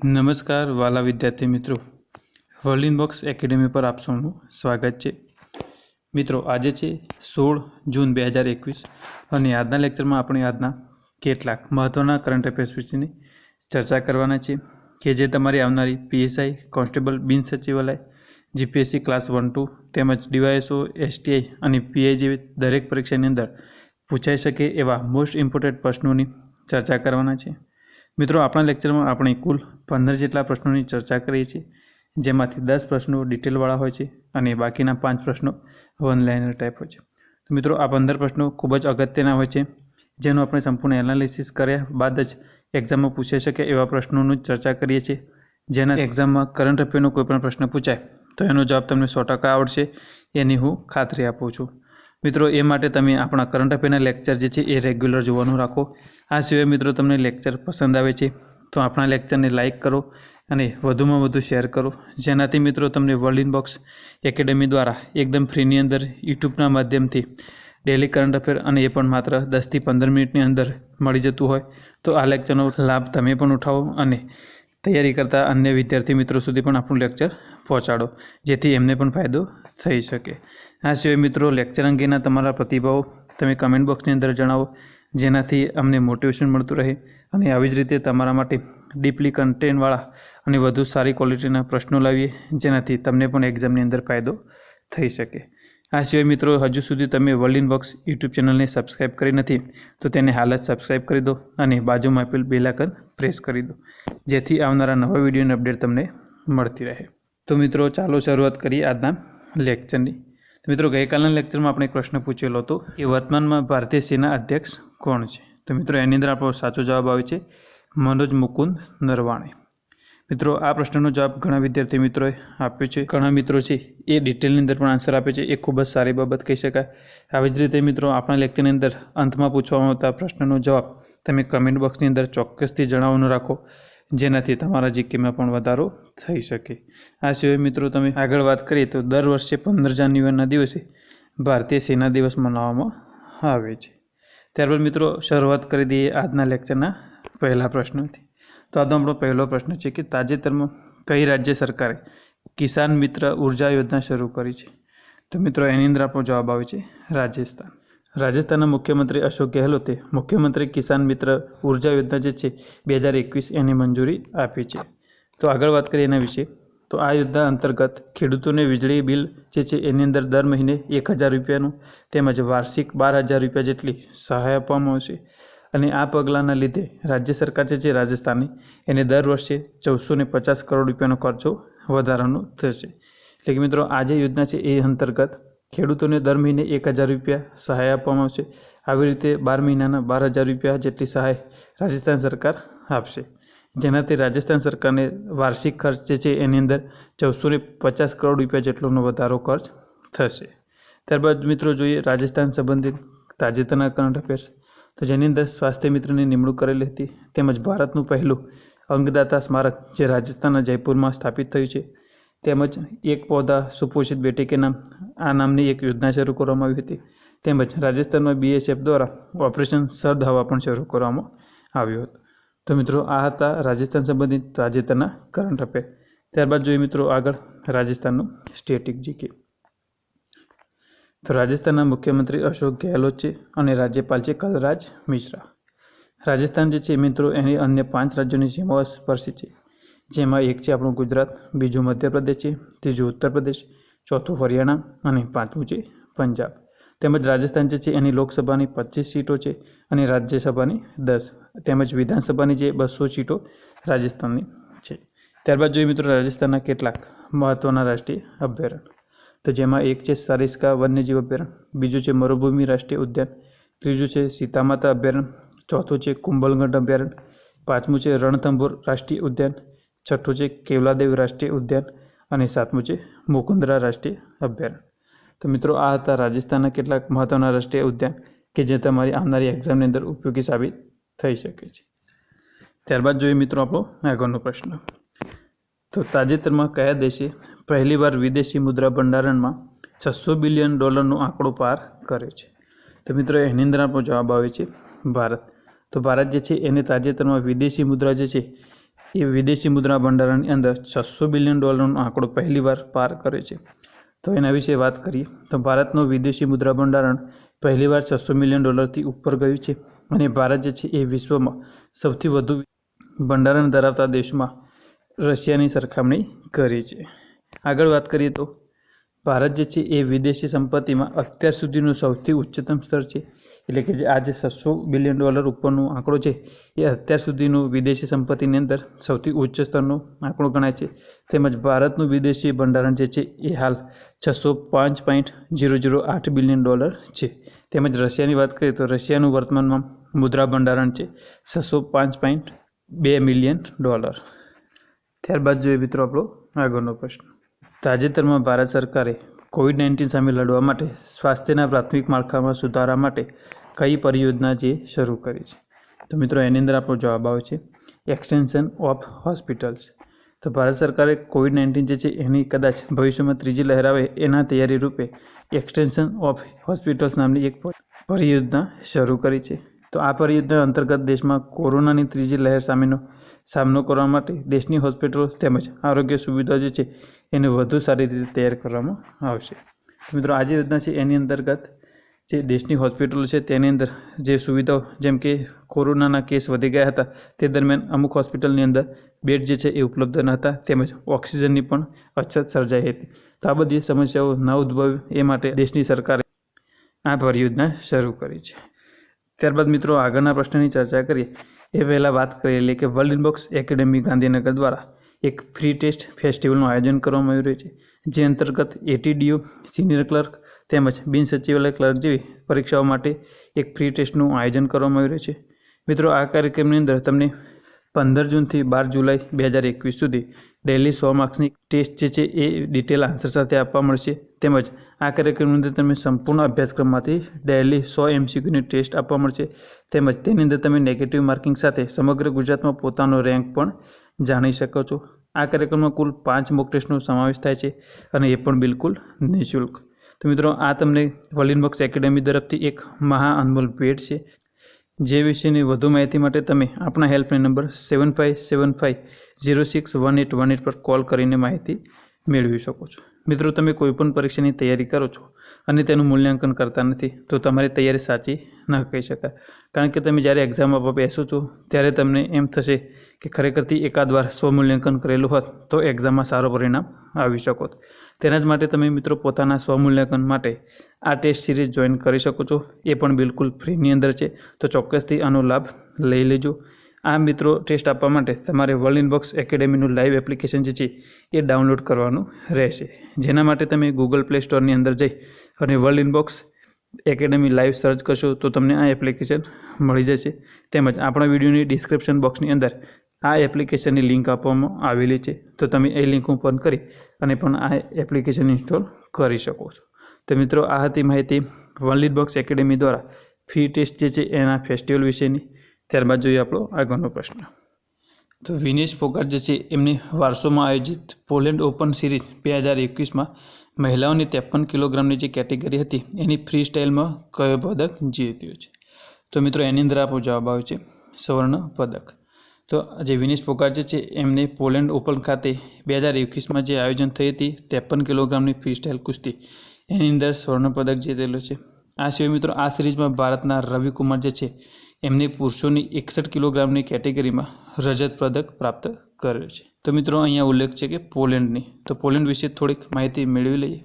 નમસ્કાર વાલા વિદ્યાર્થી મિત્રો. વર્લિન બોક્સ એકેડેમી પર આપ સૌનું સ્વાગત છે. મિત્રો, આજે છે સોળ જૂન બે હજાર એકવીસ અને આજના લેક્ચરમાં આપણે આજના કેટલાક મહત્ત્વના કરંટ અફેર્સ વિશેની ચર્ચા કરવાના છે કે જે તમારી આવનારી પીએસઆઈ કોન્સ્ટેબલ બિન સચિવાલય, જીપીએસસી ક્લાસ વન ટુ તેમજ ડીવાયએસઓ, એસટીઆઈ અને પીઆઈ જેવી દરેક પરીક્ષાની અંદર પૂછાઈ શકે એવા મોસ્ટ ઇમ્પોર્ટન્ટ પ્રશ્નોની ચર્ચા કરવાના છે મિત્રો, આપણા લેક્ચરમાં આપણે કુલ પંદર જેટલા પ્રશ્નોની ચર્ચા કરીએ છીએ જેમાંથી દસ પ્રશ્નો ડિટેલવાળા હોય છે અને બાકીના પાંચ પ્રશ્નો વન લાઇનર ટાઈપ હોય છે. તો મિત્રો, આ પંદર પ્રશ્નો ખૂબ જ અગત્યના હોય છે, જેનું આપણે સંપૂર્ણ એનાલિસિસ કર્યા બાદ જ એક્ઝામમાં પૂછાઈ શકે એવા પ્રશ્નોની ચર્ચા કરીએ છીએ. જેના એક્ઝામમાં કરંટ અફેરનો કોઈપણ પ્રશ્ન પૂછાય, તો એનો જવાબ તમને સો ટકા આવડશે. એની હું ખાતરી આપું છું. મિત્રો, એ માટે તમે આપણા કરંટ અફેરના લેક્ચર જે છે, એ રેગ્યુલર જોવાનું રાખો. આ સિવાય મિત્રો, તમને લેક્ચર પસંદ આવે છે, તો આપણા લેક્ચરને લાઇક કરો અને વધુમાં વધુ શેર કરો. જેનાથી મિત્રો, તમને વર્લ્ડ ઇન બોક્સ એકેડેમી દ્વારા એકદમ ફ્રીની અંદર, યુટ્યુબના માધ્યમથી ડેલી કરંટ અફેર અને એ પણ માત્ર દસથી પંદર મિનિટની અંદર મળી જતું હોય. તો આ લેક્ચરનો લાભ તમે પણ ઉઠાવો અને તૈયારી કરતા અન્ય વિદ્યાર્થી મિત્રો સુધી પણ આપણું લેક્ચર પહોંચાડો, જેથી એમને પણ ફાયદો થઈ શકે. આ સિવાય મિત્રો લેક્ચર અંગેના તમારા પ્રતિભાવો તમે કમેન્ટ બોક્સની અંદર જણાવો, જેનાથી અમને મોટિવેશન મળતું રહે અને આવી જ રીતે તમારા માટે ડીપલી કન્ટેન્ટવાળા અને વધુ સારી ક્વોલિટીના પ્રશ્નો લાવીએ, જેનાથી તમને પણ એક્ઝામની અંદર ફાયદો થઈ શકે. આ સિવાય મિત્રો, હજુ સુધી તમે વર્લ્ડ ઇન બોક્સ યુટ્યુબ ચેનલને સબસ્ક્રાઇબ કરી નથી, તો તેને હાલ જ સબસ્ક્રાઇબ કરી દો અને બાજુમાં આપેલ બેલાકન પ્રેસ કરી દો, જેથી આવનારા નવા વિડીયોની અપડેટ તમને મળતી રહે. તો મિત્રો ચાલો શરૂઆત કરીએ આજના લેક્ચરની. તો મિત્રો ગઈકાલના લેક્ચરમાં આપણે પ્રશ્ન પૂછેલો હતો કે વર્તમાનમાં ભારતીય સેના અધ્યક્ષ કોણ છે? તો મિત્રો એની અંદર આપણો સાચો જવાબ આવે છે મનોજ મુકુંદ નરવાણે. મિત્રો આ પ્રશ્નનો જવાબ ઘણા વિદ્યાર્થી મિત્રોએ આપ્યો છે. ઘણા મિત્રો છે એ ડિટેલની અંદર પણ આન્સર આપે છે. એ ખૂબ જ સારી બાબત કહી શકાય. આવી જ રીતે મિત્રો આપણા લેક્ચરની અંદર અંતમાં પૂછવામાં આવતા પ્રશ્નનો જવાબ તમે કમેન્ટ બોક્સની અંદર ચોક્કસથી જણાવવાનું રાખો. જેનાથી તમારા જીકેમાં પણ વધારો થઈ શકે. આ સિવાય મિત્રો તમે આગળ વાત કરીએ તો દર વર્ષે પંદર જાન્યુઆરીના દિવસે ભારતીય સેના દિવસ મનાવવામાં આવે છે. ત્યારબાદ મિત્રો શરૂઆત કરી દઈએ આજના લેક્ચરના પહેલા પ્રશ્નથી. તો આજનો આપણો પહેલો પ્રશ્ન છે કે તાજેતરમાં કઈ રાજ્ય સરકારે કિસાન મિત્ર ઊર્જા યોજના શરૂ કરી છે? તો મિત્રો એની અંદર આપણો જવાબ આવે છે રાજસ્થાન. રાજસ્થાનના મુખ્યમંત્રી અશોક ગેહલોતે મુખ્યમંત્રી કિસાન મિત્ર ઊર્જા યોજના જે છે, બે હજાર એકવીસ એની મંજૂરી આપી છે. તો આગળ વાત કરીએ એના વિશે. તો આ યોજના અંતર્ગત ખેડૂતોને વીજળી બિલ જે છે, એની અંદર દર મહિને એક હજાર રૂપિયાનું તેમજ વાર્ષિક બાર હજાર રૂપિયા જેટલી સહાય આપવામાં આવશે. અને આ પગલાંના લીધે રાજ્ય સરકાર જે છે રાજસ્થાનની, એને દર વર્ષે ચૌદસો પચાસ કરોડ રૂપિયાનો ખર્ચો વધારાનો થશે. એટલે કે મિત્રો, આ જે યોજના છે, એ અંતર્ગત ખેડૂતોને દર મહિને એક હજાર રૂપિયા સહાય આપવામાં આવશે. આવી રીતે બાર મહિનાના બાર હજાર રૂપિયા જેટલી સહાય રાજસ્થાન સરકાર આપશે. જેનાથી રાજસ્થાન સરકારને વાર્ષિક ખર્ચ જે છે એની અંદર ચૌદસો પચાસ કરોડ રૂપિયા જેટલોનો વધારો ખર્ચ થશે. ત્યારબાદ મિત્રો જોઈએ રાજસ્થાન સંબંધિત તાજેતરના કરંટ અફેર્સ તો જેની અંદર સ્વાસ્થ્ય મિત્રની નિમણૂક કરેલી હતી તેમજ ભારતનું પહેલું અંગદાતા સ્મારક જે રાજસ્થાનના જયપુરમાં સ્થાપિત થયું છે. તેમજ એક પૌધા સુપોષિત બેટી આ નામની એક યોજના શરૂ કરવામાં આવી હતી. તેમજ રાજસ્થાનમાં બીએસએફ દ્વારા ઓપરેશન સરદ હવા પણ શરૂ કરવામાં આવ્યું હતું. તો મિત્રો, આ હતા રાજસ્થાન સંબંધિત તાજેતરના કરંટ અફેર ત્યારબાદ જોઈએ મિત્રો આગળ રાજસ્થાનનું સ્ટેટિક જીકે તો રાજસ્થાનના મુખ્યમંત્રી અશોક ગેહલોત છે અને રાજ્યપાલ છે કલરાજ મિશ્રા. રાજસ્થાન જે છે મિત્રો, એની અન્ય પાંચ રાજ્યોની સીમાઓ સ્પર્શી છે. જેમાં એક છે આપણું ગુજરાત, બીજું મધ્યપ્રદેશ છે, ત્રીજું ઉત્તર પ્રદેશ ચોથું હરિયાણા અને પાંચમું છે પંજાબ. તેમજ રાજસ્થાન જે છે એની લોકસભાની પચીસ સીટો છે અને રાજ્યસભાની દસ. તેમજ વિધાનસભાની જે બસો સીટો રાજસ્થાનની છે. ત્યારબાદ જોઈએ મિત્રો રાજસ્થાનના કેટલાક મહત્ત્વના રાષ્ટ્રીય અભયારણ્ય. તો જેમાં એક છે સારિસ્કા વન્યજીવ અભયારણ્ય, બીજું છે મરુભૂમિ રાષ્ટ્રીય ઉદ્યાન, ત્રીજું છે સીતામાતા અભયારણ્ય, ચોથું છે કુંભલગઢ અભયારણ્ય, પાંચમું છે રણથંભોર રાષ્ટ્રીય ઉદ્યાન છઠ્ઠું છે કેવલાદેવ રાષ્ટ્રીય ઉદ્યાન અને સાતમું છે મુકુંદરા રાષ્ટ્રીય અભયારણ્ય તો મિત્રો, આ હતા રાજસ્થાનના કેટલાક મહત્ત્વના રાષ્ટ્રીય ઉદ્યાન કે જે તમારી આવનારી એક્ઝામની અંદર ઉપયોગી સાબિત થઈ શકે છે. ત્યારબાદ જોઈએ મિત્રો આપણો આગળનો પ્રશ્ન. તો તાજેતરમાં કયા દેશે પહેલીવાર વિદેશી મુદ્રા ભંડારણમાં છસો બિલિયન ડોલરનો આંકડો પાર કર્યો છે? તો મિત્રો, એની અંદર આપણો જવાબ આવે છે ભારત. તો ભારત જે છે, એને તાજેતરમાં વિદેશી મુદ્રા જે છે એ વિદેશી મુદ્રા ભંડારની અંદર છસો બિલિયન ડોલરનો આંકડો પહેલીવાર પાર કરે છે. તો એના વિશે વાત કરીએ. તો ભારતનું વિદેશી મુદ્રા ભંડારણ પહેલીવાર છસો મિલિયન ડોલરથી ઉપર ગયું છે અને ભારત જે છે એ વિશ્વમાં સૌથી વધુ ભંડારણ ધરાવતા દેશમાં રશિયાની સરખામણી કરી છે. આગળ વાત કરીએ તો ભારત જે છે એ વિદેશી સંપત્તિમાં અત્યાર સુધીનું સૌથી ઉચ્ચતમ સ્તર છે. એટલે કે જે આજે છસો બિલિયન ડોલર ઉપરનો આંકડો છે, એ અત્યાર સુધીનું વિદેશી સંપત્તિની અંદર સૌથી ઉચ્ચ સ્તરનો આંકડો ગણાય છે. તેમજ ભારતનું વિદેશી ભંડારણ જે છે, એ હાલ છસો પાંચ પોઈન્ટ જીરો જીરો આઠ બિલિયન ડોલર છે. તેમજ રશિયાની વાત કરીએ તો રશિયાનું વર્તમાનમાં મુદ્રા ભંડારણ છે, છસો પાંચ પોઈન્ટ બે મિલિયન ડોલર. ત્યારબાદ જોઈએ મિત્રો આપણો આગળનો પ્રશ્ન. તાજેતરમાં ભારત સરકારે કોવિડ નાઇન્ટીન સામે લડવા માટે, સ્વાસ્થ્યના પ્રાથમિક માળખામાં સુધારા માટે કઈ પરિયોજના જે શરૂ કરી છે? તો મિત્રો, એની અંદર આપણો જવાબ આવે છે, એક્સટેન્શન ઓફ હોસ્પિટલ્સ. તો ભારત સરકારે કોવિડ નાઇન્ટીન જે છે, એની કદાચ ભવિષ્યમાં ત્રીજી લહેર આવે એના તૈયારી રૂપે એક્સટેન્શન ઓફ હોસ્પિટલ્સ નામની એક પરિયોજના શરૂ કરી છે. તો આ પરિયોજના અંતર્ગત દેશમાં કોરોનાની ત્રીજી લહેર સામેનો સામનો કરવા માટે દેશની હોસ્પિટલો તેમજ આરોગ્ય સુવિધા જે છે એને વધુ સારી રીતે તૈયાર કરવામાં આવશે. મિત્રો આ જે યોજના છે એની અંતર્ગત જે દેશની હોસ્પિટલો છે તેની અંદર જે સુવિધાઓ, જેમ કે કોરોનાના કેસ વધી ગયા હતા, તે દરમિયાન અમુક હોસ્પિટલની અંદર બેડ જે છે એ ઉપલબ્ધ ન હતા, તેમજ ઓક્સિજનની પણ અછત સર્જાઈ હતી. તો આ બધી સમસ્યાઓ ન ઉદ્ભવે એ માટે દેશની સરકારે આ પરિયોજના શરૂ કરી છે. ત્યારબાદ મિત્રો, આગળના પ્રશ્નની ચર્ચા કરીએ. એ પહેલાં વાત કરીએ કે વર્લ્ડ ઇનબોક્સ એકેડેમી ગાંધીનગર દ્વારા એક ફ્રી ટેસ્ટ ફેસ્ટિવલનું આયોજન કરવામાં આવી રહ્યું છે, જે અંતર્ગત એટીડીઓ સિનિયર ક્લર્ક તેમજ બિન સચિવાલય ક્લર્ક જેવી પરીક્ષાઓ માટે એક ફ્રી ટેસ્ટનું આયોજન કરવામાં આવી રહ્યું છે. મિત્રો, આ કાર્યક્રમની અંદર તમને પંદર જૂનથી બાર જુલાઈ બે હજાર એકવીસ સુધી ડેલી સો માર્ક્સની ટેસ્ટ જે છે એ ડિટેલ આન્સર સાથે આપવા મળશે. તેમજ આ કાર્યક્રમની અંદર તમે સંપૂર્ણ અભ્યાસક્રમમાંથી ડેલી સો એમસીક્યુની ટેસ્ટ આપવા મળશે. તેમજ તેની અંદર તમે નેગેટિવ માર્કિંગ સાથે સમગ્ર ગુજરાતમાં પોતાનો રેન્ક પણ જાણી શકો છો. આ કાર્યક્રમમાં કુલ પાંચ મોક ટેસ્ટનો સમાવેશ થાય છે અને એ પણ બિલકુલ નિઃશુલ્ક. તો મિત્રો, આ તમને વર્લ્ડ બોક્સ એકેડેમી તરફથી એક મહા અનમોલ ભેટ છે. જે વિશેની વધુ માહિતી માટે તમે આપણા helpline number seven five seven five zero six one eight one eight પર કોલ કરીને માહિતી મેળવી શકો છો. મિત્રો, તમે કોઈપણ પરીક્ષાની તૈયારી કરો છો અને તેનું મૂલ્યાંકન કરતા નથી, તો તમારી તૈયારી સાચી ન કહી શકાય. કારણ કે તમે જ્યારે એક્ઝામ આપવા બેસો છો, ત્યારે તમને એમ થશે કે ખરેખરથી એકાદ વાર સ્વમૂલ્યાંકન કરેલું હોત, તો એક્ઝામમાં સારું પરિણામ આવી શકો તેના જ માટે તમે મિત્રો પોતાના સ્વમૂલ્યાંકન માટે આ ટેસ્ટ સિરીઝ જોઈન કરી શકો છો. એ પણ બિલકુલ ફ્રીની અંદર છે. તો ચોક્કસથી આનો લાભ લઈ લેજો. આ મિત્રો ટેસ્ટ આપવા માટે તમારે વર્લ્ડ ઇનબોક્સ એકેડેમીનું લાઈવ એપ્લિકેશન જે છે, એ ડાઉનલોડ કરવાનું રહેશે. જેના માટે તમે ગૂગલ પ્લે સ્ટોરની અંદર જઈ અને world inbox academy live search કરશો તો તમને આ એપ્લિકેશન મળી જશે. તેમજ આપણા વિડીયોની ડિસ્ક્રિપ્શન બોક્સની અંદર આ એપ્લિકેશનની લિંક આપવામાં આવેલી છે. તો તમે એ લિંક ઓપન કરી અને પણ આ એપ્લિકેશન ઇન્સ્ટોલ કરી શકો છો. તો મિત્રો, આ હતી માહિતી વર્લ્ડ બોક્સ એકેડેમી દ્વારા ફ્રી ટેસ્ટ જે છે એના ફેસ્ટિવલ વિશેની. ત્યારબાદ જોઈએ આપણો આગળનો પ્રશ્ન. તો વિનેશ ફોગાટ જે છે એમની વારસોમાં આયોજિત પોલેન્ડ ઓપન સિરીઝ બે હજાર એકવીસમાં મહિલાઓની ત્રેપન કિલોગ્રામની જે કેટેગરી હતી, એની ફ્રી સ્ટાઇલમાં કયો પદક જીત્યો છે? તો મિત્રો, એની અંદર આપણો જવાબ આવે છે સ્વર્ણ પદક. તો જે વિનેશ પોકાર જે છે, એમને પોલેન્ડ ઓપન ખાતે બે હજાર એકવીસમાં જે આયોજન થઈ હતી, ત્રેપન કિલોગ્રામની ફ્રી સ્ટાઇલ કુસ્તી, એની અંદર સ્વર્ણ પદક જીતેલો છે. આ સિવાય મિત્રો, આ સિરીઝમાં ભારતના રવિકુમાર જે છે, એમને પુરુષોની એકસઠ કિલોગ્રામની કેટેગરીમાં રજત પદક પ્રાપ્ત કર્યો છે. તો મિત્રો અહીંયા ઉલ્લેખ છે કે પોલેન્ડની. તો પોલેન્ડ વિશે થોડીક માહિતી મેળવી લઈએ.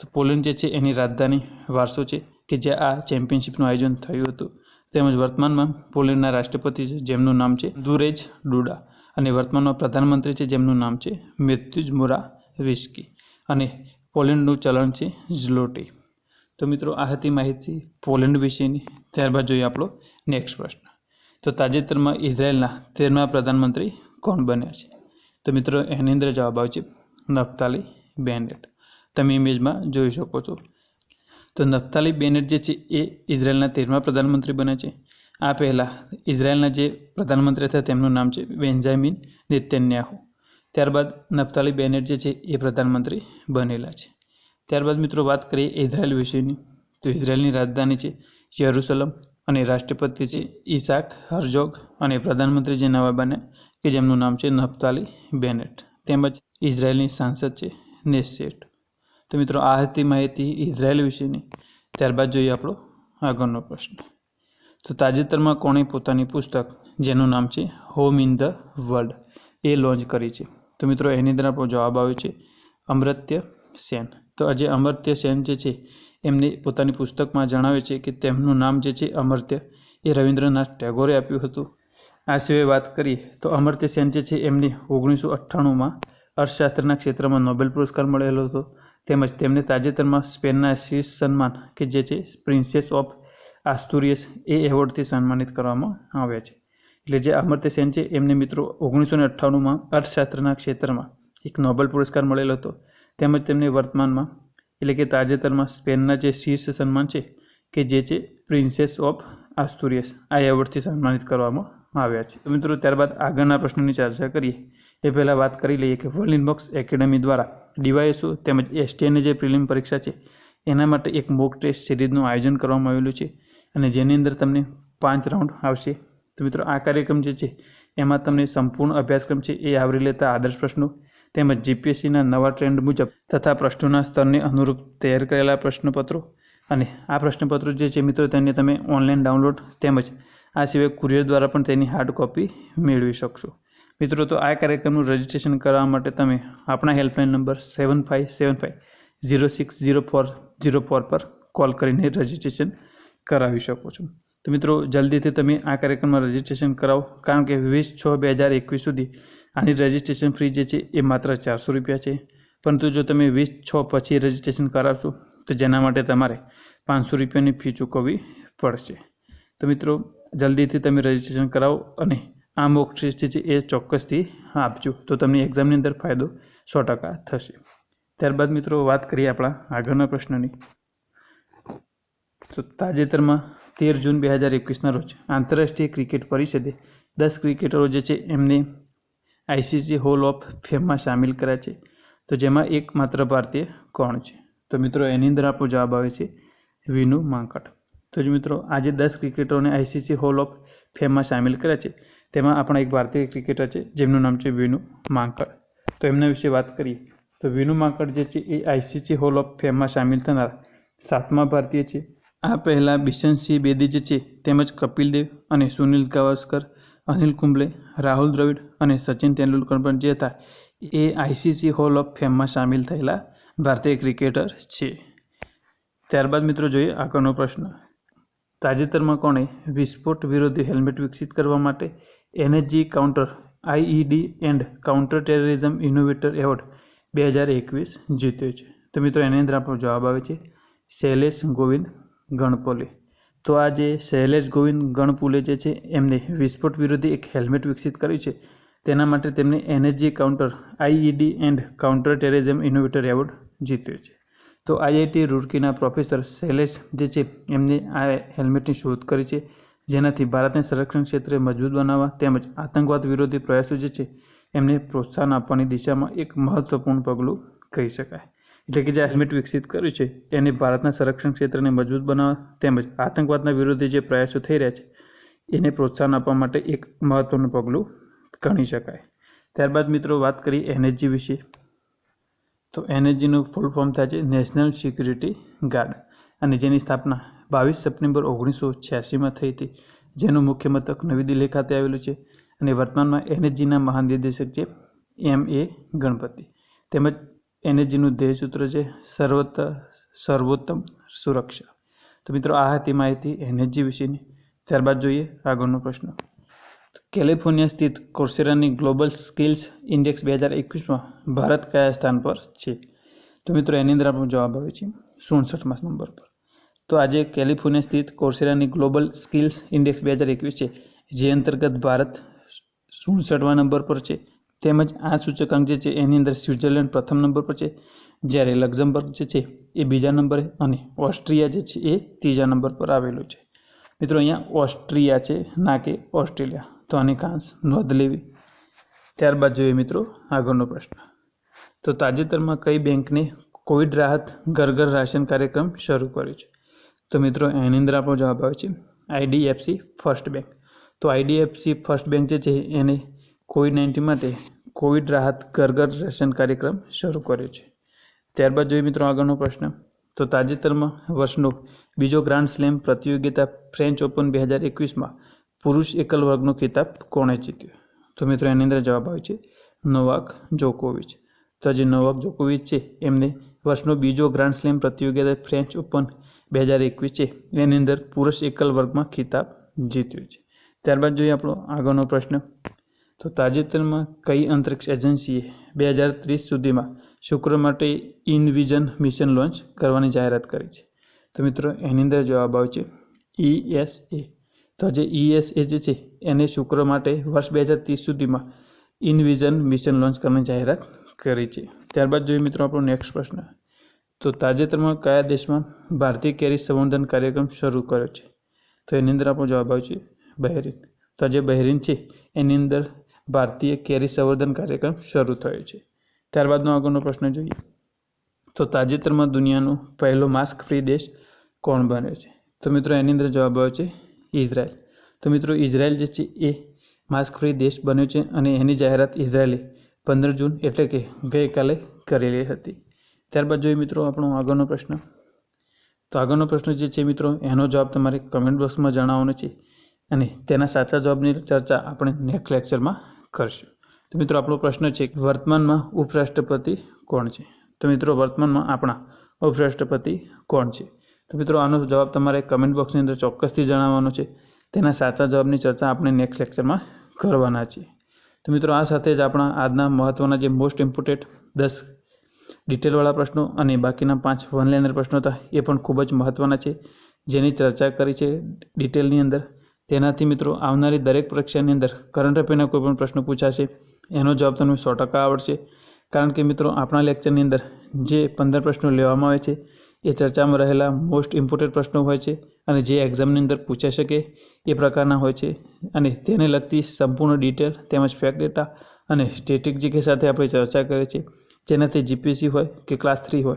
તો પોલેન્ડ જે છે એની રાજધાની વારસો છે કે જ્યાં આ ચેમ્પિયનશિપનું આયોજન થયું હતું. તેમજ વર્તમાનમાં પોલેન્ડના રાષ્ટ્રપતિ છે, જેમનું નામ છે દુરેજ ડુડા અને વર્તમાનમાં પ્રધાનમંત્રી છે, જેમનું નામ છે મૃત્યુજ મોરા વિસ્કી અને પોલેન્ડનું ચલણ છે ઝ્લોટી. તો મિત્રો આ હતી માહિતી પોલેન્ડ વિશેની. ત્યારબાદ જોઈએ આપણો નેક્સ્ટ પ્રશ્ન. તો તાજેતરમાં ઇઝરાયેલના તેરમા પ્રધાનમંત્રી કોણ બન્યા છે? તો મિત્રો, એની અંદર જવાબ આવશે નફતાલી બેનેટ. તમે ઇમેજમાં જોઈ શકો છો. તો નફતાલી બેનેટ જે છે, એ ઇઝરાયલના તેરમા પ્રધાનમંત્રી બને છે. આ પહેલાં ઇઝરાયલના જે પ્રધાનમંત્રી હતા, તેમનું નામ છે બેન્જામિન નેતન્યાહુ. ત્યારબાદ નફતાલી બેનેટ જે છે, એ પ્રધાનમંત્રી બનેલા છે. ત્યારબાદ મિત્રો, વાત કરીએ ઇઝરાયલ વિશેની. તો ઇઝરાયલની રાજધાની છે યરુસલમ અને રાષ્ટ્રપતિ છે ઇસાક હરજોગ અને પ્રધાનમંત્રી જે નવા બન્યા કે જેમનું નામ છે નફતાલી બેનેટ. તેમજ ઇઝરાયેલની સાંસદ છે નેસેટ તો મિત્રો, આ હતી માહિતી ઇઝરાયેલ વિશેની. ત્યારબાદ જોઈએ આપણો આગળનો પ્રશ્ન. તો તાજેતરમાં કોણે પોતાની પુસ્તક, જેનું નામ છે હોમ ઇન ધ વર્લ્ડ, એ લોન્ચ કરી છે. તો મિત્રો, એની અંદર આપણો જવાબ આવ્યો છે અમૃત્ય સેન. તો આજે અમર્ત્ય સેન જે છે, એમને પોતાની પુસ્તકમાં જણાવે છે કે તેમનું નામ જે છે અમર્ત્ય. એ રવિન્દ્રનાથ ટેગોરે આપ્યું હતું. આ સિવાય વાત કરીએ તો અમર્ત્ય સેન જે છે, એમને ઓગણીસો અઠ્ઠાણુંમાં અર્થશાસ્ત્રના ક્ષેત્રમાં નોબેલ પુરસ્કાર મળેલો હતો. તેમજ તેમને તાજેતરમાં સ્પેનના શીર્ષ સન્માન કે જે છે પ્રિન્સેસ ઓફ આસ્તુરિયસ એ એવોર્ડથી સન્માનિત કરવામાં આવ્યા છે. એટલે જે અમર્ત્ય સેન છે, એમને મિત્રો ઓગણીસો ને અઠ્ઠાણુંમાં અર્થશાસ્ત્રના ક્ષેત્રમાં એક નોબેલ પુરસ્કાર મળેલો હતો. તેમજ તેમને વર્તમાનમાં એટલે કે તાજેતરમાં સ્પેનના જે શીર્ષ સન્માન છે, કે જે છે પ્રિન્સેસ ઓફ આસ્તુરિયસ આ એવોર્ડથી સન્માનિત કરવામાં આવ્યા છે. મિત્રો, ત્યારબાદ આગળના પ્રશ્નોની ચર્ચા કરીએ. એ પહેલાં વાત કરી લઈએ કે વર્લ્ડ ઇનબોક્સ એકેડમી દ્વારા ડીવાયએસઓ તેમજ એસટીએની જે પ્રિલિમ પરીક્ષા છે, એના માટે એક મોક ટેસ્ટ સિરીઝનું આયોજન કરવામાં આવેલું છે અને જેની અંદર તમને પાંચ રાઉન્ડ આવશે. તો મિત્રો, આ કાર્યક્રમ જે છે, એમાં તમને સંપૂર્ણ અભ્યાસક્રમ છે એ આવરી લેતા આદર્શ પ્રશ્નો તેમજ જીપીએસસીના નવા ટ્રેન્ડ મુજબ તથા પ્રશ્નોના સ્તરને અનુરૂપ તૈયાર કરેલા પ્રશ્નપત્રો અને આ પ્રશ્નપત્રો જે છે મિત્રો, તેને તમે ઓનલાઈન ડાઉનલોડ તેમજ આ સિવાય કુરિયર દ્વારા પણ તેની હાર્ડ કોપી મેળવી શકશો. મિત્રો, તો આ કાર્યક્રમનું રજિસ્ટ્રેશન કરવા માટે તમે આપણા helpline number seven five seven five zero six zero four zero four પર કોલ કરીને રજિસ્ટ્રેશન કરાવી શકો છો. તો મિત્રો, જલ્દીથી તમે આ કાર્યક્રમમાં રજિસ્ટ્રેશન કરાવો, કારણ કે વીસ છ બે હજાર એકવીસ સુધી આની રજિસ્ટ્રેશન ફી જે છે એ માત્ર ચારસો રૂપિયા છે. પરંતુ જો તમે વીસ છ પછી રજિસ્ટ્રેશન કરાવશો, તો જેના માટે તમારે પાંચસો રૂપિયાની ફી ચૂકવવી પડશે. તો મિત્રો જલ્દીથી તમે રજિસ્ટ્રેશન કરાવો અને આ મોક ટેસ્ટ છે એ ચોક્કસથી આપજો. તો તમને એક્ઝામની અંદર ફાયદો સો ટકા થશે. ત્યારબાદ મિત્રો વાત કરીએ આપણા આગળના પ્રશ્નની. તો તાજેતરમાં તેર જૂન બે હજાર એકવીસના રોજ આંતરરાષ્ટ્રીય ક્રિકેટ પરિષદે દસ ક્રિકેટરો જે છે એમને આઈસીસી હોલ ઓફ ફેમમાં સામેલ કર્યા છે. તો જેમાં એક માત્ર ભારતીય કોણ છે? તો મિત્રો એની અંદર આપણો જવાબ આવે છે વિનુ માંકડ. તો જ મિત્રો, આજે દસ ક્રિકેટરોને આઈસીસી હોલ ઓફ ફેમમાં સામેલ કર્યા છે. તેમાં આપણા એક ભારતીય ક્રિકેટર છે, જેમનું નામ છે વિનુ માંકડ. તો એમના વિશે વાત કરીએ. તો વિનુ માંકડ જે છે, એ આઈસીસી હોલ ઓફ ફેમમાં સામેલ થનાર સાતમા ભારતીય છે. આ પહેલાં બિશનસિંહ બેદી જે છે, તેમજ કપિલ દેવ અને સુનિલ ગાવસ્કર, અનિલ કુંબલે, રાહુલ દ્રવિડ અને સચિન તેંડુલકર પણ જે હતા, એ આઈસીસી હોલ ઓફ ફેમમાં સામેલ થયેલા ભારતીય ક્રિકેટર છે. ત્યારબાદ મિત્રો જોઈએ આગળનો પ્રશ્ન. તાજેતરમાં કોણે વિસ્ફોટ વિરોધી હેલ્મેટ વિકસિત કરવા માટે NHG counter, IED and counter terrorism innovator award બે હજાર એકવીસ જીત્યો છે. તો મિત્રો, એની અંદર આપણો જવાબ આવે છે શૈલેષ ગોવિંદ ગણપોલે. તો આ જે શૈલેષ ગોવિંદ ગણપુલે જે છે, એમને વિસ્ફોટ વિરોધી એક હેલ્મેટ વિકસિત કર્યું છે. તેના માટે તેમને NHG counter, IED and counter terrorism innovator award જીત્યો છે. તો આઈઆઈટી રૂરકીના પ્રોફેસર શૈલેષ જે છે, એમને આ હેલ્મેટની શોધ કરી છે, જેનાથી ભારતને સંરક્ષણ ક્ષેત્રે મજબૂત બનાવવા તેમજ આતંકવાદ વિરોધી પ્રયાસો જે છે, એમને પ્રોત્સાહન આપવાની દિશામાં એક મહત્વપૂર્ણ પગલું કહી શકાય. એટલે કે જે હેલ્મેટ વિકસિત કર્યું છે, એને ભારતના સંરક્ષણ ક્ષેત્રને મજબૂત બનાવવા તેમજ આતંકવાદના વિરોધી જે પ્રયાસો થઈ રહ્યા છે, એને પ્રોત્સાહન આપવા માટે એક મહત્વનું પગલું ગણી શકાય. ત્યારબાદ મિત્રો વાત કરીએ એનએચજી વિશે. તો એનએચજીનું ફૂલ ફોર્મ થાય છે નેશનલ સિક્યુરિટી ગાર્ડ અને જેની સ્થાપના બાવીસ સપ્ટેમ્બર ઓગણીસો છ્યાસીમાં થઈ હતી. જેનું મુખ્ય મથક નવી દિલ્હી ખાતે આવેલું છે. અને વર્તમાનમાં એનએચજીના મહાનિર્દેશક છે એમ એ ગણપતિ. તેમજ એનએચજીનું ધ્યેયસૂત્ર છે સર્વત, સર્વોત્તમ સુરક્ષા. તો મિત્રો, આ હતી માહિતી એનએચજી વિશેની. ત્યારબાદ જોઈએ આગળનો પ્રશ્ન. કેલિફોર્નિયા સ્થિત કોર્સેરાની ગ્લોબલ સ્કિલ્સ ઇન્ડેક્સ બે હજાર એકવીસમાં ભારત કયા સ્થાન પર છે? તો મિત્રો, એની અંદર આપણો જવાબ આવે છે સુડસઠમાં નંબર પર. તો આજે કેલિફોર્નિયા સ્થિત કોર્સેરાની ગ્લોબલ સ્કિલ્સ ઇન્ડેક્સ બે હજાર એકવીસ છે, જે અંતર્ગત ભારત સુડસઠમાં નંબર પર છે. તેમજ આ સૂચકાંક જે છે, એની અંદર સ્વિટ્ઝરલેન્ડ પ્રથમ નંબર પર છે, જ્યારે લક્ઝમબર્ગ જે છે, એ બીજા નંબરે અને ઓસ્ટ્રિયા જે છે, એ ત્રીજા નંબર પર આવેલું છે. મિત્રો, અહીંયા ઓસ્ટ્રિયા છે, ના કે ઓસ્ટ્રેલિયા. તો આની કાંસ નોંધ લેવી. ત્યારબાદ જોઈએ મિત્રો આગળનો પ્રશ્ન. તો તાજેતરમાં કઈ બેંકને કોવિડ રાહત ઘર ઘર રાશન કાર્યક્રમ શરૂ કર્યો છે? તો મિત્રો એની અંદર જવાબ આવે છે આઈડીએફસી ફર્સ્ટ બેંક. તો આઈડીએફસી ફર્સ્ટ બેંક જે છે એને કોવિડ નાઇન્ટીન માટે કોવિડ રાહત ઘર ઘર રાશન કાર્યક્રમ શરૂ કર્યો છે. ત્યારબાદ જોઈએ મિત્રો આગળનો પ્રશ્ન. તો તાજેતરમાં વર્ષનો બીજો ગ્રાન્ડ સ્લેમ પ્રતિયોગિતા ફ્રેન્ચ ઓપન બે હજાર એકવીસમાં પુરુષ એકલ વર્ગનો ખિતાબ કોણે જીત્યો? તો મિત્રો, એની અંદર જવાબ આવે છે નોવાક જોકોવિચ. તો જે નોવાક જોકોવિચ છે, એમને વર્ષનો બીજો ગ્રાન્ડ સ્લેમ પ્રતિયોગિતા ફ્રેન્ચ ઓપન બે હજાર એકવીસ છે, એની અંદર પુરુષ એકલ વર્ગમાં ખિતાબ જીત્યો છે. ત્યારબાદ જોઈએ આપણો આગળનો પ્રશ્ન. તો તાજેતરમાં કઈ અંતરિક્ષ એજન્સીએ બે હજાર ત્રીસ સુધીમાં શુક્ર માટે ઇનવિઝન મિશન લોન્ચ કરવાની જાહેરાત કરી છે? તો મિત્રો, એની અંદર જવાબ આવે છે ઈએસએ તો જે ઈએસએ જે છે, એને શુક્ર માટે વર્ષ બે હજાર ત્રીસ સુધીમાં ઇનવિઝન મિશન લોન્ચ કરવાની જાહેરાત કરી છે. ત્યારબાદ જોઈએ મિત્રો આપણો નેક્સ્ટ પ્રશ્ન. તો તાજેતરમાં કયા દેશમાં ભારતીય કેરી સંવર્ધન કાર્યક્રમ શરૂ કર્યો છે? તો એની અંદર આપણો જવાબ આવ્યો છે, બહેરીન. તો જે બહેરીન છે, એની અંદર ભારતીય કેરી સંવર્ધન કાર્યક્રમ શરૂ થયો છે. ત્યારબાદનો આગળનો પ્રશ્ન જોઈએ. તો તાજેતરમાં દુનિયાનો પહેલો માસ્ક ફ્રી દેશ કોણ બન્યો છે? તો મિત્રો એની અંદર જવાબ આવ્યો છે ઇઝરાયલ તો મિત્રો ઇઝરાયલ જે છે એ માસ્ક ફ્રી દેશ બન્યો છે અને એની જાહેરાત ઇઝરાયલે પંદર જૂન એટલે કે ગઈકાલે કરેલી હતી. ત્યારબાદ જોઈએ મિત્રો, આપણો આગળનો પ્રશ્ન. તો આગળનો પ્રશ્ન જે છે મિત્રો, એનો જવાબ તમારે કમેન્ટ બોક્સમાં જણાવવાનો છે અને તેના સાચા જવાબની ચર્ચા આપણે નેક્સ્ટ લેક્ચરમાં કરશું. તો મિત્રો, આપણો પ્રશ્ન છે કે વર્તમાનમાં ઉપરાષ્ટ્રપતિ કોણ છે? તો મિત્રો, વર્તમાનમાં આપણા ઉપરાષ્ટ્રપતિ કોણ છે? તો મિત્રો, આનો જવાબ તમારે કમેન્ટ બોક્સની અંદર ચોક્કસથી જણાવવાનો છે. તેના સાચા જવાબની ચર્ચા આપણે નેક્સ્ટ લેક્ચરમાં કરવાના છીએ. તો મિત્રો, આ સાથે જ આપણા આજના મહત્ત્વના જે મોસ્ટ ઇમ્પોર્ટન્ટ દસ ડિટેલવાળા પ્રશ્નો અને બાકીના પાંચ વનલાઇનર પ્રશ્નો હતા, એ પણ ખૂબ જ મહત્ત્વના છે. જેની ચર્ચા કરી છે ડિટેલની અંદર. તેનાથી મિત્રો, આવનારી દરેક પરીક્ષાની અંદર કરંટ અફેરના કોઈ પણ પ્રશ્નો પૂછાશે, એનો જવાબ તમને સો ટકા આવડશે. કારણ કે મિત્રો, આપણા લેક્ચરની અંદર જે પંદર પ્રશ્નો લેવામાં આવે છે એ ચર્ચામાં રહેલા મોસ્ટ ઇમ્પોર્ટન્ટ પ્રશ્નો હોય છે અને જે એક્ઝામની અંદર પૂછાઈ શકે એ પ્રકારના હોય છે. અને તેને લગતી સંપૂર્ણ ડિટેલ તેમજ ફેક્ટ ડેટા અને સ્ટેટિક સાથે આપણે ચર્ચા કરીએ છીએ જેનાથી જીપીસી હોય કે ક્લાસ થ્રી હોય,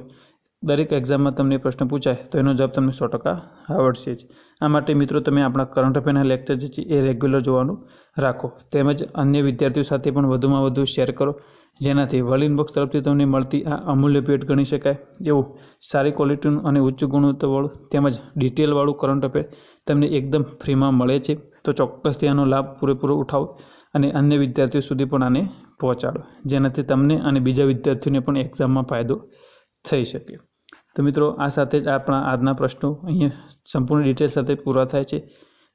દરેક એક્ઝામમાં તમને પ્રશ્ન પૂછાય, તો એનો જવાબ તમને સો ટકા આવડશે જ. આ માટે મિત્રો તમે આપણા કરંટ અફેરના લેક્ચર જે છે એ રેગ્યુલર જોવાનું રાખો. તેમજ અન્ય વિદ્યાર્થીઓ સાથે પણ વધુમાં વધુ શેર કરો. જેનાથી વર્લ્ડ બોક્સ તરફથી તમને મળતી આ અમૂલ્ય ભેટ ગણી શકાય. એવું સારી ક્વોલિટીનું અને ઉચ્ચ ગુણવત્તાવાળું તેમજ ડિટેલવાળું કરંટ અફેર તમને એકદમ ફ્રીમાં મળે છે. તો ચોક્કસથી આનો લાભ પૂરેપૂરો ઉઠાવો અને અન્ય વિદ્યાર્થીઓ સુધી પણ આને પહોંચાડો, જેનાથી તમને અને બીજા વિદ્યાર્થીઓને પણ એક્ઝામમાં ફાયદો થઈ શકે. તો મિત્રો, આ સાથે જ આપણા આજના પ્રશ્નો અહીંયા સંપૂર્ણ ડિટેલ સાથે પૂરા થાય છે.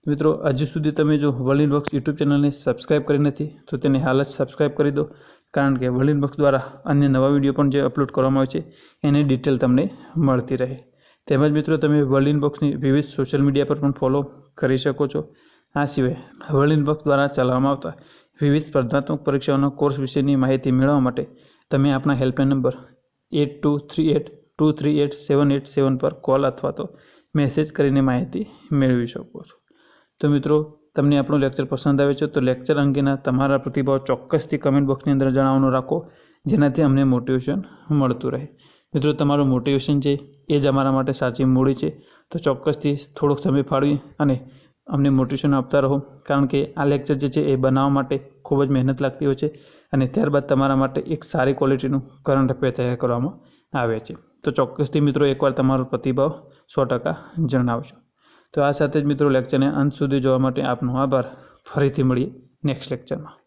મિત્રો, હજુ સુધી તમે જો વર્લ્ડ ઇનબોક્સ યુટ્યુબ ચેનલને સબસ્ક્રાઈબ કરી નથી, તો તેને હાલ જ સબસ્ક્રાઈબ કરી દો. કારણ કે વર્લિન બોક્સ દ્વારા અન્ય નવા વીડિયો પણ જે અપલોડ કરવામાં આવે છે, એની ડિટેલ તમને મળતી રહે. તેમજ મિત્રો, તમે વર્લ્ડ બોક્સની વિવિધ સોશિયલ મીડિયા પર પણ ફોલો કરી શકો છો. આ સિવાય વર્લ્ડ બોક્સ દ્વારા ચલાવવામાં આવતા વિવિધ સ્પર્ધાત્મક પરીક્ષાઓના કોર્સ વિશેની માહિતી મેળવવા માટે તમે આપણા helpline number eight two three eight two three eight seven eight seven પર કોલ અથવા તો મેસેજ કરીને માહિતી મેળવી શકો છો. તો મિત્રો તમને આપણું લેક્ચર પસંદ આવે છે, તો લેક્ચર અંગેના તમારા પ્રતિભાવ ચોક્કસથી કમેન્ટ બોક્સની અંદર જણાવવાનું રાખો, જેનાથી અમને મોટિવેશન મળતું રહે. મિત્રો, તમારું મોટિવેશન છે એ જ અમારા માટે સાચી મૂડી છે, તો ચોક્કસથી થોડોક સમય ફાળવી અને અમને મોટિવેશન આપતા રહો, કારણ કે આ લેક્ચર જે છે એ બનાવવા માટે ખૂબ જ મહેનત લાગતી હોય છે અને ત્યારબાદ તમારા માટે એક સારી ક્વોલિટીનું કરંટ અફેર તૈયાર કરવામાં આવે છે. તો ચોક્કસથી મિત્રો, એકવાર તમારો પ્રતિભાવ સો ટકા જણાવજો તો આ સાથે જ મિત્રો લેક્ચરને અંત સુધી જોવા માટે આપનો આભાર. ફરીથી મળીએ નેક્સ્ટ લેક્ચરમાં